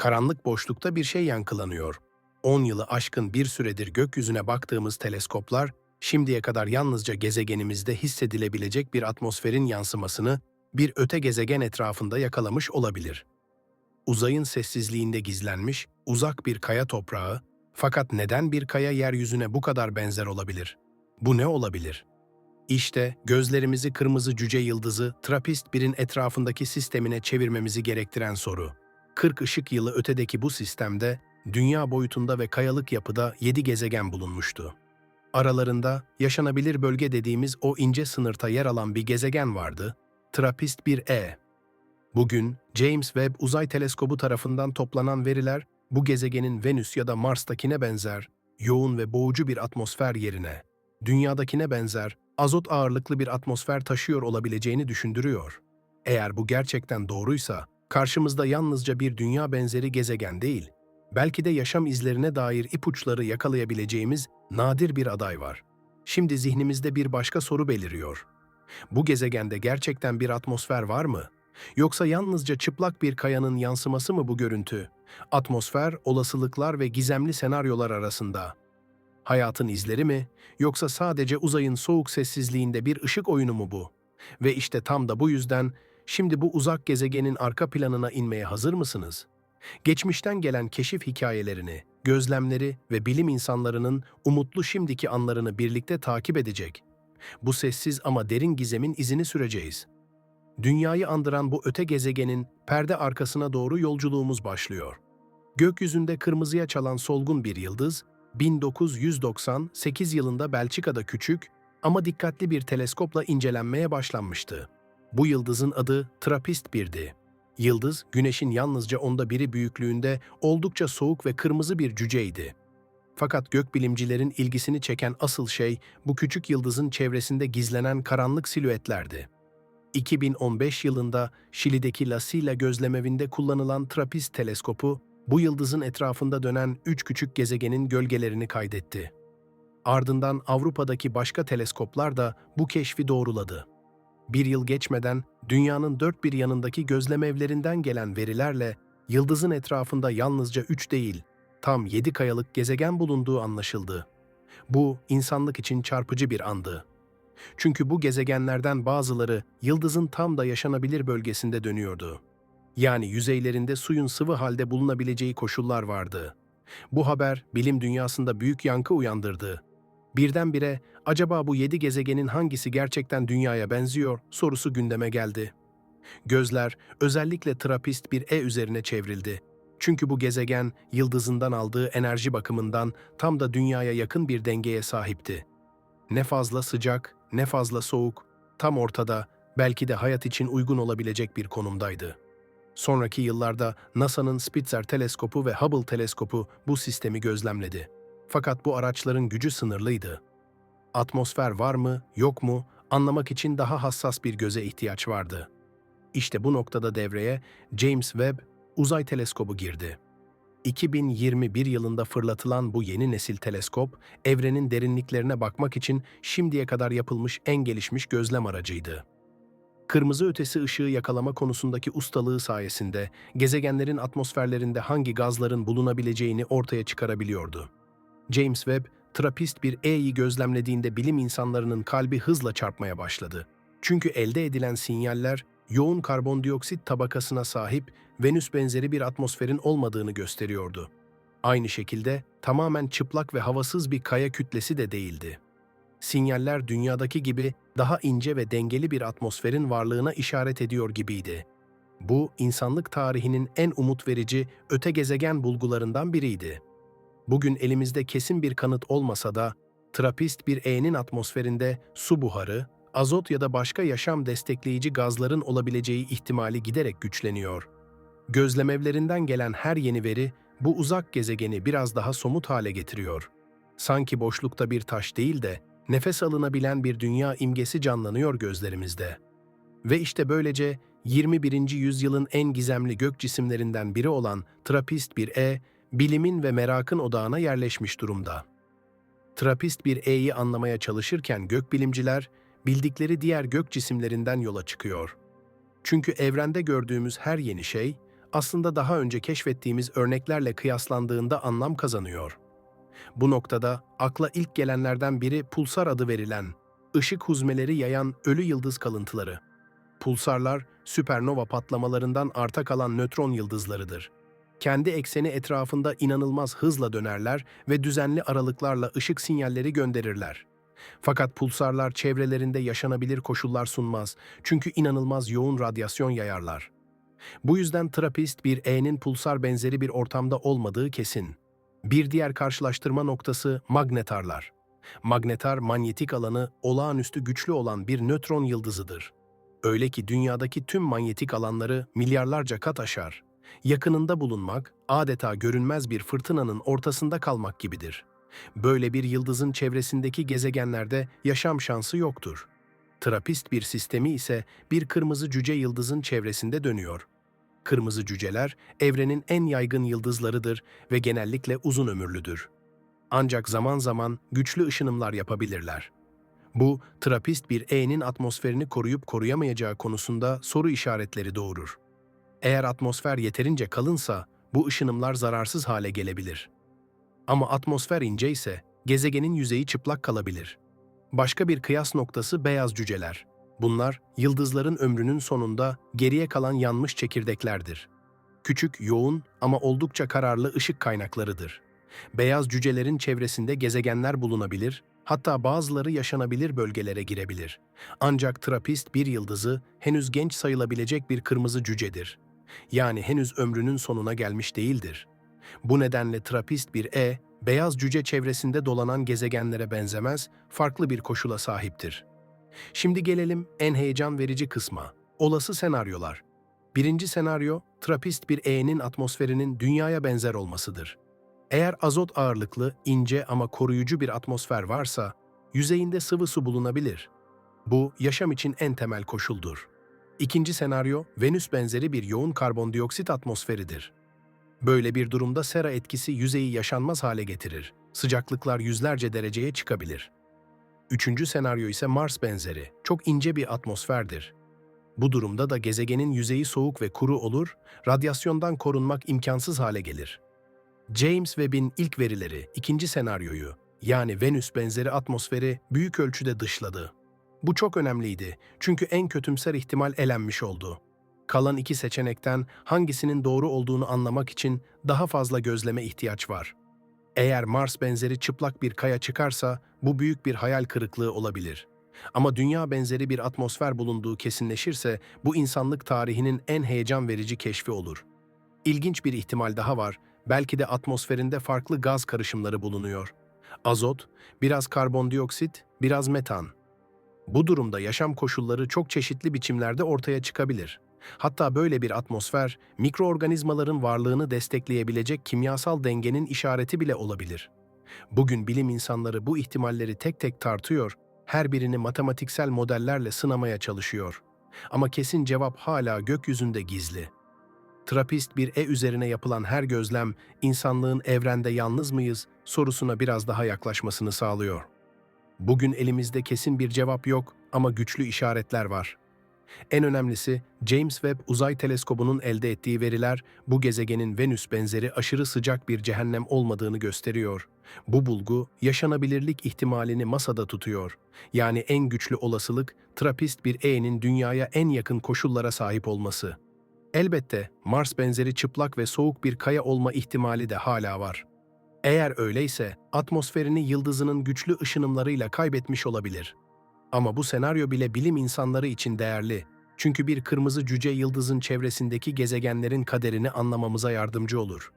Karanlık boşlukta bir şey yankılanıyor. 10 yılı aşkın bir süredir gökyüzüne baktığımız teleskoplar, şimdiye kadar yalnızca gezegenimizde hissedilebilecek bir atmosferin yansımasını bir öte gezegen etrafında yakalamış olabilir. Uzayın sessizliğinde gizlenmiş, uzak bir kaya toprağı, fakat neden bir kaya yeryüzüne bu kadar benzer olabilir? Bu ne olabilir? İşte gözlerimizi kırmızı cüce yıldızı Trappist 1'in etrafındaki sistemine çevirmemizi gerektiren soru. 40 ışık yılı ötedeki bu sistemde dünya boyutunda ve kayalık yapıda 7 gezegen bulunmuştu. Aralarında yaşanabilir bölge dediğimiz o ince sınırta yer alan bir gezegen vardı, Trappist 1e. Bugün James Webb Uzay Teleskobu tarafından toplanan veriler bu gezegenin Venüs ya da Mars'takine benzer, yoğun ve boğucu bir atmosfer yerine, dünyadakine benzer, azot ağırlıklı bir atmosfer taşıyor olabileceğini düşündürüyor. Eğer bu gerçekten doğruysa, karşımızda yalnızca bir dünya benzeri gezegen değil, belki de yaşam izlerine dair ipuçları yakalayabileceğimiz nadir bir aday var. Şimdi zihnimizde bir başka soru beliriyor. Bu gezegende gerçekten bir atmosfer var mı? Yoksa yalnızca çıplak bir kayanın yansıması mı bu görüntü? Atmosfer, olasılıklar ve gizemli senaryolar arasında. Hayatın izleri mi? Yoksa sadece uzayın soğuk sessizliğinde bir ışık oyunu mu bu? Ve işte tam da bu yüzden şimdi bu uzak gezegenin arka planına inmeye hazır mısınız? Geçmişten gelen keşif hikayelerini, gözlemleri ve bilim insanlarının umutlu şimdiki anlarını birlikte takip edecek. Bu sessiz ama derin gizemin izini süreceğiz. Dünyayı andıran bu öte gezegenin perde arkasına doğru yolculuğumuz başlıyor. Gökyüzünde kırmızıya çalan solgun bir yıldız, 1998 yılında Belçika'da küçük ama dikkatli bir teleskopla incelenmeye başlanmıştı. Bu yıldızın adı Trappist 1'di. Yıldız, Güneş'in yalnızca onda biri büyüklüğünde oldukça soğuk ve kırmızı bir cüceydi. Fakat gökbilimcilerin ilgisini çeken asıl şey bu küçük yıldızın çevresinde gizlenen karanlık silüetlerdi. 2015 yılında Şili'deki La Silla gözlemevinde kullanılan Trappist teleskopu, bu yıldızın etrafında dönen üç küçük gezegenin gölgelerini kaydetti. Ardından Avrupa'daki başka teleskoplar da bu keşfi doğruladı. Bir yıl geçmeden dünyanın dört bir yanındaki gözlemevlerinden gelen verilerle yıldızın etrafında yalnızca üç değil, tam yedi kayalık gezegen bulunduğu anlaşıldı. Bu insanlık için çarpıcı bir andı. Çünkü bu gezegenlerden bazıları yıldızın tam da yaşanabilir bölgesinde dönüyordu. Yani yüzeylerinde suyun sıvı halde bulunabileceği koşullar vardı. Bu haber bilim dünyasında büyük yankı uyandırdı. Birdenbire acaba bu yedi gezegenin hangisi gerçekten dünyaya benziyor sorusu gündeme geldi. Gözler özellikle Trappist bir E üzerine çevrildi. Çünkü bu gezegen yıldızından aldığı enerji bakımından tam da dünyaya yakın bir dengeye sahipti. Ne fazla sıcak, ne fazla soğuk, tam ortada, belki de hayat için uygun olabilecek bir konumdaydı. Sonraki yıllarda NASA'nın Spitzer teleskopu ve Hubble teleskopu bu sistemi gözlemledi. Fakat bu araçların gücü sınırlıydı. Atmosfer var mı, yok mu anlamak için daha hassas bir göze ihtiyaç vardı. İşte bu noktada devreye James Webb Uzay Teleskobu girdi. 2021 yılında fırlatılan bu yeni nesil teleskop, evrenin derinliklerine bakmak için şimdiye kadar yapılmış en gelişmiş gözlem aracıydı. Kırmızı ötesi ışığı yakalama konusundaki ustalığı sayesinde gezegenlerin atmosferlerinde hangi gazların bulunabileceğini ortaya çıkarabiliyordu. James Webb, Trappist bir E'yi gözlemlediğinde bilim insanlarının kalbi hızla çarpmaya başladı. Çünkü elde edilen sinyaller yoğun karbondioksit tabakasına sahip Venüs benzeri bir atmosferin olmadığını gösteriyordu. Aynı şekilde tamamen çıplak ve havasız bir kaya kütlesi de değildi. Sinyaller dünyadaki gibi daha ince ve dengeli bir atmosferin varlığına işaret ediyor gibiydi. Bu, insanlık tarihinin en umut verici öte gezegen bulgularından biriydi. Bugün elimizde kesin bir kanıt olmasa da, Trappist bir E'nin atmosferinde su buharı, azot ya da başka yaşam destekleyici gazların olabileceği ihtimali giderek güçleniyor. Gözlemevlerinden gelen her yeni veri bu uzak gezegeni biraz daha somut hale getiriyor. Sanki boşlukta bir taş değil de nefes alınabilen bir dünya imgesi canlanıyor gözlerimizde. Ve işte böylece 21. yüzyılın en gizemli gök cisimlerinden biri olan Trappist bir E, bilimin ve merakın odağına yerleşmiş durumda. Trappist bir E'yi anlamaya çalışırken gökbilimciler, bildikleri diğer gök cisimlerinden yola çıkıyor. Çünkü evrende gördüğümüz her yeni şey, aslında daha önce keşfettiğimiz örneklerle kıyaslandığında anlam kazanıyor. Bu noktada akla ilk gelenlerden biri pulsar adı verilen, ışık huzmeleri yayan ölü yıldız kalıntıları. Pulsarlar, süpernova patlamalarından arta kalan nötron yıldızlarıdır. Kendi ekseni etrafında inanılmaz hızla dönerler ve düzenli aralıklarla ışık sinyalleri gönderirler. Fakat pulsarlar çevrelerinde yaşanabilir koşullar sunmaz çünkü inanılmaz yoğun radyasyon yayarlar. Bu yüzden trapist bir E'nin pulsar benzeri bir ortamda olmadığı kesin. Bir diğer karşılaştırma noktası magnetarlar. Magnetar manyetik alanı olağanüstü güçlü olan bir nötron yıldızıdır. Öyle ki dünyadaki tüm manyetik alanları milyarlarca kat aşar. Yakınında bulunmak, adeta görünmez bir fırtınanın ortasında kalmak gibidir. Böyle bir yıldızın çevresindeki gezegenlerde yaşam şansı yoktur. Trapist bir sistemi ise bir kırmızı cüce yıldızın çevresinde dönüyor. Kırmızı cüceler evrenin en yaygın yıldızlarıdır ve genellikle uzun ömürlüdür. Ancak zaman zaman güçlü ışınımlar yapabilirler. Bu, trapist bir E'nin atmosferini koruyup koruyamayacağı konusunda soru işaretleri doğurur. Eğer atmosfer yeterince kalınsa bu ışınımlar zararsız hale gelebilir. Ama atmosfer ince ise gezegenin yüzeyi çıplak kalabilir. Başka bir kıyas noktası beyaz cüceler. Bunlar yıldızların ömrünün sonunda geriye kalan yanmış çekirdeklerdir. Küçük, yoğun ama oldukça kararlı ışık kaynaklarıdır. Beyaz cücelerin çevresinde gezegenler bulunabilir, hatta bazıları yaşanabilir bölgelere girebilir. Ancak Trapist bir yıldızı henüz genç sayılabilecek bir kırmızı cücedir. Yani henüz ömrünün sonuna gelmiş değildir. Bu nedenle Trapist bir E, beyaz cüce çevresinde dolanan gezegenlere benzemez, farklı bir koşula sahiptir. Şimdi gelelim en heyecan verici kısma. Olası senaryolar. Birinci senaryo, Trapist bir E'nin atmosferinin Dünya'ya benzer olmasıdır. Eğer azot ağırlıklı, ince ama koruyucu bir atmosfer varsa, yüzeyinde sıvı su bulunabilir. Bu, yaşam için en temel koşuldur. İkinci senaryo, Venüs benzeri bir yoğun karbondioksit atmosferidir. Böyle bir durumda sera etkisi yüzeyi yaşanmaz hale getirir. Sıcaklıklar yüzlerce dereceye çıkabilir. Üçüncü senaryo ise Mars benzeri, çok ince bir atmosferdir. Bu durumda da gezegenin yüzeyi soğuk ve kuru olur, radyasyondan korunmak imkansız hale gelir. James Webb'in ilk verileri ikinci senaryoyu, yani Venüs benzeri atmosferi büyük ölçüde dışladı. Bu çok önemliydi çünkü en kötümser ihtimal elenmiş oldu. Kalan iki seçenekten hangisinin doğru olduğunu anlamak için daha fazla gözleme ihtiyaç var. Eğer Mars benzeri çıplak bir kaya çıkarsa bu büyük bir hayal kırıklığı olabilir. Ama dünya benzeri bir atmosfer bulunduğu kesinleşirse bu insanlık tarihinin en heyecan verici keşfi olur. İlginç bir ihtimal daha var. Belki de atmosferinde farklı gaz karışımları bulunuyor. Azot, biraz karbondioksit, biraz metan. Bu durumda yaşam koşulları çok çeşitli biçimlerde ortaya çıkabilir. Hatta böyle bir atmosfer, mikroorganizmaların varlığını destekleyebilecek kimyasal dengenin işareti bile olabilir. Bugün bilim insanları bu ihtimalleri tek tek tartıyor, her birini matematiksel modellerle sınamaya çalışıyor. Ama kesin cevap hala gökyüzünde gizli. Trapist bir E üzerine yapılan her gözlem, insanlığın evrende yalnız mıyız sorusuna biraz daha yaklaşmasını sağlıyor. Bugün elimizde kesin bir cevap yok ama güçlü işaretler var. En önemlisi James Webb Uzay Teleskobu'nun elde ettiği veriler bu gezegenin Venüs benzeri aşırı sıcak bir cehennem olmadığını gösteriyor. Bu bulgu yaşanabilirlik ihtimalini masada tutuyor. Yani en güçlü olasılık Trapist bir E'nin dünyaya en yakın koşullara sahip olması. Elbette Mars benzeri çıplak ve soğuk bir kaya olma ihtimali de hala var. Eğer öyleyse atmosferini yıldızının güçlü ışınımlarıyla kaybetmiş olabilir. Ama bu senaryo bile bilim insanları için değerli. Çünkü bir kırmızı cüce yıldızın çevresindeki gezegenlerin kaderini anlamamıza yardımcı olur.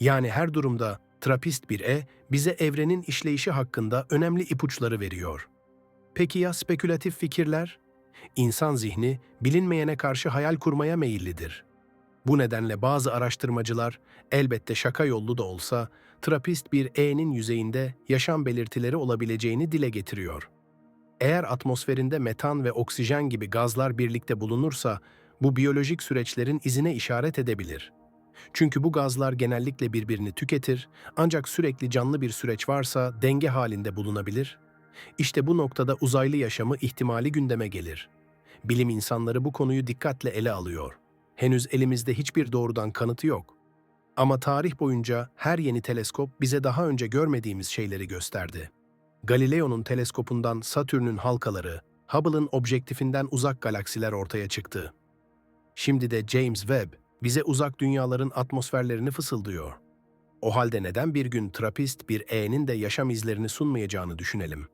Yani her durumda Trapist bir E bize evrenin işleyişi hakkında önemli ipuçları veriyor. Peki ya spekülatif fikirler? İnsan zihni bilinmeyene karşı hayal kurmaya meyillidir. Bu nedenle bazı araştırmacılar, elbette şaka yollu da olsa, Trapist bir E'nin yüzeyinde yaşam belirtileri olabileceğini dile getiriyor. Eğer atmosferinde metan ve oksijen gibi gazlar birlikte bulunursa, bu biyolojik süreçlerin izine işaret edebilir. Çünkü bu gazlar genellikle birbirini tüketir, ancak sürekli canlı bir süreç varsa denge halinde bulunabilir. İşte bu noktada uzaylı yaşamı ihtimali gündeme gelir. Bilim insanları bu konuyu dikkatle ele alıyor. Henüz elimizde hiçbir doğrudan kanıtı yok. Ama tarih boyunca her yeni teleskop bize daha önce görmediğimiz şeyleri gösterdi. Galileo'nun teleskopundan Satürn'ün halkaları, Hubble'ın objektifinden uzak galaksiler ortaya çıktı. Şimdi de James Webb bize uzak dünyaların atmosferlerini fısıldıyor. O halde neden bir gün Trappist bir E'nin de yaşam izlerini sunmayacağını düşünelim.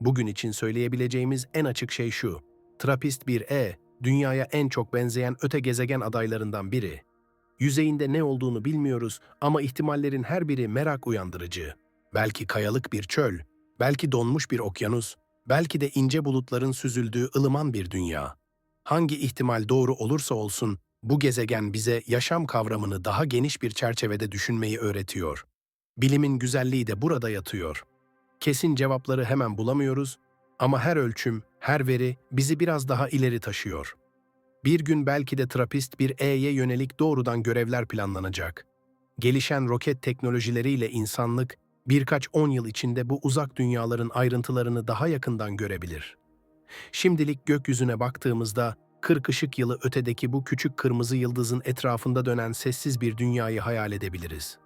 Bugün için söyleyebileceğimiz en açık şey şu. Trappist bir E, dünyaya en çok benzeyen öte gezegen adaylarından biri. Yüzeyinde ne olduğunu bilmiyoruz ama ihtimallerin her biri merak uyandırıcı. Belki kayalık bir çöl, belki donmuş bir okyanus, belki de ince bulutların süzüldüğü ılıman bir dünya. Hangi ihtimal doğru olursa olsun, bu gezegen bize yaşam kavramını daha geniş bir çerçevede düşünmeyi öğretiyor. Bilimin güzelliği de burada yatıyor. Kesin cevapları hemen bulamıyoruz ama her ölçüm, her veri bizi biraz daha ileri taşıyor. Bir gün belki de Trappist bir E'ye yönelik doğrudan görevler planlanacak. Gelişen roket teknolojileriyle insanlık birkaç on yıl içinde bu uzak dünyaların ayrıntılarını daha yakından görebilir. Şimdilik gökyüzüne baktığımızda 40 ışık yılı ötedeki bu küçük kırmızı yıldızın etrafında dönen sessiz bir dünyayı hayal edebiliriz.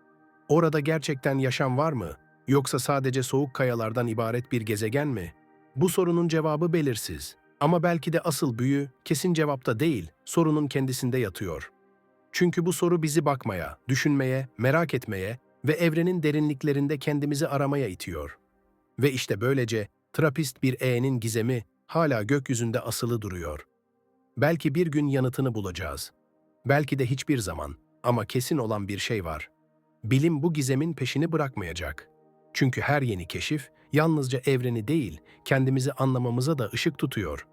Orada gerçekten yaşam var mı? Yoksa sadece soğuk kayalardan ibaret bir gezegen mi? Bu sorunun cevabı belirsiz. Ama belki de asıl büyü kesin cevapta değil, sorunun kendisinde yatıyor. Çünkü bu soru bizi bakmaya, düşünmeye, merak etmeye ve evrenin derinliklerinde kendimizi aramaya itiyor. Ve işte böylece Trappist bir E'nin gizemi hala gökyüzünde asılı duruyor. Belki bir gün yanıtını bulacağız. Belki de hiçbir zaman ama kesin olan bir şey var. Bilim bu gizemin peşini bırakmayacak. Çünkü her yeni keşif yalnızca evreni değil, kendimizi anlamamıza da ışık tutuyor.